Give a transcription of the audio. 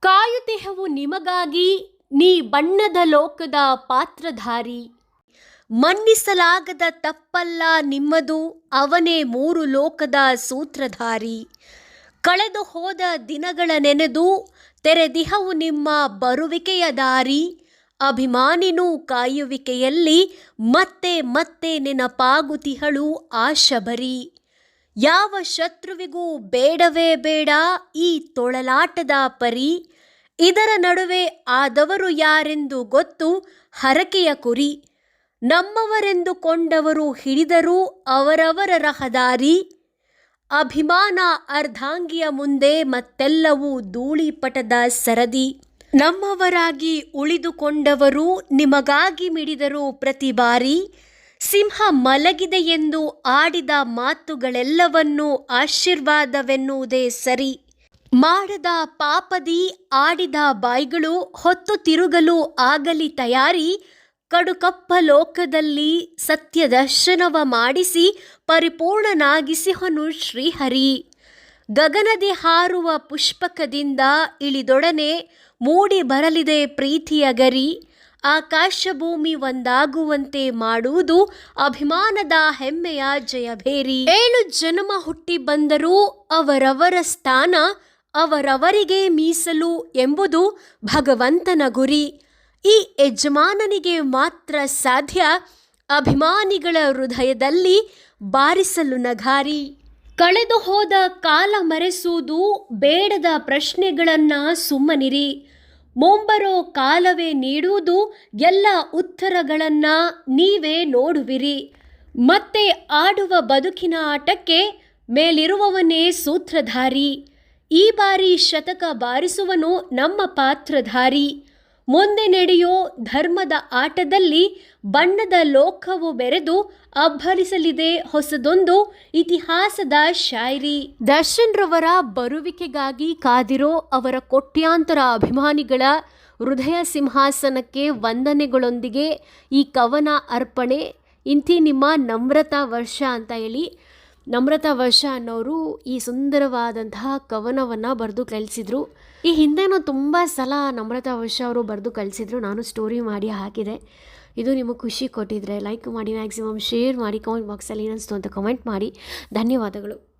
ಕಾಯುತಿಹವು ನಿಮಗಾಗಿ ನೀ ಬಣ್ಣದ ಲೋಕದ ಪಾತ್ರಧಾರಿ. ಮನ್ನಿಸಲಾಗದ ತಪ್ಪಲ್ಲ ನಿಮ್ಮದು, ಅವನೇ ಮೂರು ಲೋಕದ ಸೂತ್ರಧಾರಿ. ಕಳೆದು ಹೋದ ದಿನಗಳ ನೆನೆದು ತೆರೆದಿಹವು ನಿಮ್ಮ ಬರುವಿಕೆಯ ದಾರಿ. ಅಭಿಮಾನಿನೂ ಕಾಯುವಿಕೆಯಲ್ಲಿ ಮತ್ತೆ ಮತ್ತೆ ನೆನಪಾಗುತಿಹಳು ಆಶಬರಿ ಯಾವ ಶತ್ರುವಿಗೂ ಬೇಡವೇ ಬೇಡ ಈ ತೊಳಲಾಟದ ಪರಿ. ಇದರ ನಡುವೆ ಆದವರು ಯಾರೆಂದು ಗೊತ್ತು ಹರಕೆಯ ಕುರಿ. ನಮ್ಮವರೆಂದುಕೊಂಡವರು ಹಿಡಿದರೂ ಅವರವರ ರಹದಾರಿ. ಅಭಿಮಾನ ಅರ್ಧಾಂಗಿಯ ಮುಂದೆ ಮತ್ತೆಲ್ಲವೂ ಧೂಳಿಪಟದ ಸರದಿ. ನಮ್ಮವರಾಗಿ ಉಳಿದುಕೊಂಡವರು ನಿಮಗಾಗಿ ಮಿಡಿದರು ಪ್ರತಿ ಬಾರಿ ಸಿಂಹ ಮಲಗಿದೆ ಎಂದು ಆಡಿದ ಮಾತುಗಳೆಲ್ಲವನ್ನೂ ಆಶೀರ್ವಾದವೆನ್ನುವುದೇ ಸರಿ. ಮಾಡದ ಪಾಪದಿ ಆಡಿದ ಬಾಯ್ಗಳು ಹೊತ್ತು ತಿರುಗಲು ಆಗಲಿ ತಯಾರಿ, ಕಡುಕಪ್ಪ ಲೋಕದಲ್ಲಿ ಸತ್ಯದರ್ಶನವ ಮಾಡಿಸಿ ಪರಿಪೂರ್ಣನಾಗಿಸಿಹನು ಶ್ರೀಹರಿ. ಗಗನದಿ ಹಾರುವ ಪುಷ್ಪಕದಿಂದ ಇಳಿದೊಡನೆ ಮೂಡಿ ಬರಲಿದೆ ಪ್ರೀತಿಯ ಗರಿ. ಆಕಾಶ ಭೂಮಿ ಒಂದಾಗುವಂತೆ ಮಾಡುವುದು ಅಭಿಮಾನದ ಹೆಮ್ಮೆಯ ಜಯಭೇರಿ. ಏಳು ಜನ್ಮ ಹುಟ್ಟಿ ಬಂದರೂ ಅವರವರ ಸ್ಥಾನ ಅವರವರಿಗೆ ಮೀಸಲು ಎಂಬುದು ಭಗವಂತನ ಗುರಿ. ಈ ಯಜಮಾನನಿಗೆ ಮಾತ್ರ ಸಾಧ್ಯ ಅಭಿಮಾನಿಗಳ ಹೃದಯದಲ್ಲಿ ಬಾರಿಸಲು ನಗಾರಿ. ಕಳೆದು ಹೋದ ಕಾಲ ಮರೆಸುವುದು ಬೇಡದ ಪ್ರಶ್ನೆಗಳನ್ನು ಸುಮ್ಮನಿರಿ. ಮುಂಬರೋ ಕಾಲವೇ ನೀಡುವುದು ಎಲ್ಲ ಉತ್ತರಗಳನ್ನ ನೀವೇ ನೋಡುವಿರಿ. ಮತ್ತೆ ಆಡುವ ಬದುಕಿನ ಆಟಕ್ಕೆ ಮೇಲಿರುವವನೇ ಸೂತ್ರಧಾರಿ. ಈ ಬಾರಿ ಶತಕ ಬಾರಿಸುವನು ನಮ್ಮ ಪಾತ್ರಧಾರಿ. ಮುಂದೆ ನಡೆಯೋ ಧರ್ಮದ ಆಟದಲ್ಲಿ ಬಣ್ಣದ ಲೋಕವು ಬೆರೆದು ಅಬ್ಬರಿಸಲಿದೆ ಹೊಸದೊಂದು ಇತಿಹಾಸದ ಶಾಯರಿ. ದರ್ಶನ್ ರವರ ಬರುವಿಕೆಗಾಗಿ ಕಾದಿರೋ ಅವರ ಕೋಟ್ಯಾಂತರ ಅಭಿಮಾನಿಗಳ ಹೃದಯ ಸಿಂಹಾಸನಕ್ಕೆ ವಂದನೆಗಳೊಂದಿಗೆ ಈ ಕವನ ಅರ್ಪಣೆ. ಇಂತಿ ನಿಮ್ಮ ನಮ್ರತಾ ವರ್ಷ ಅಂತ ಹೇಳಿ ನಮ್ರತಾ ವರ್ಷ ಅನ್ನೋರು ಈ ಸುಂದರವಾದಂತಹ ಕವನವನ್ನು ಬರೆದು ಕಳಿಸಿದ್ರು ಈ ಹಿಂದೆನೂ ತುಂಬ ಸಲ ನಮ್ರತಾ ವರ್ಷ ಅವರು ಬರೆದು ಕಳಿಸಿದ್ರು ನಾನು ಸ್ಟೋರಿ ಮಾಡಿ ಹಾಕಿದೆ. ಇದು ನಿಮಗೆ ಖುಷಿ ಕೊಟ್ಟಿದ್ರೆ ಲೈಕ್ ಮಾಡಿ ಮ್ಯಾಕ್ಸಿಮಮ್ ಶೇರ್ ಮಾಡಿ ಕಮೆಂಟ್ ಬಾಕ್ಸಲ್ಲಿ ಏನಿಸ್ತು ಅಂತ ಕಮೆಂಟ್ ಮಾಡಿ. ಧನ್ಯವಾದಗಳು.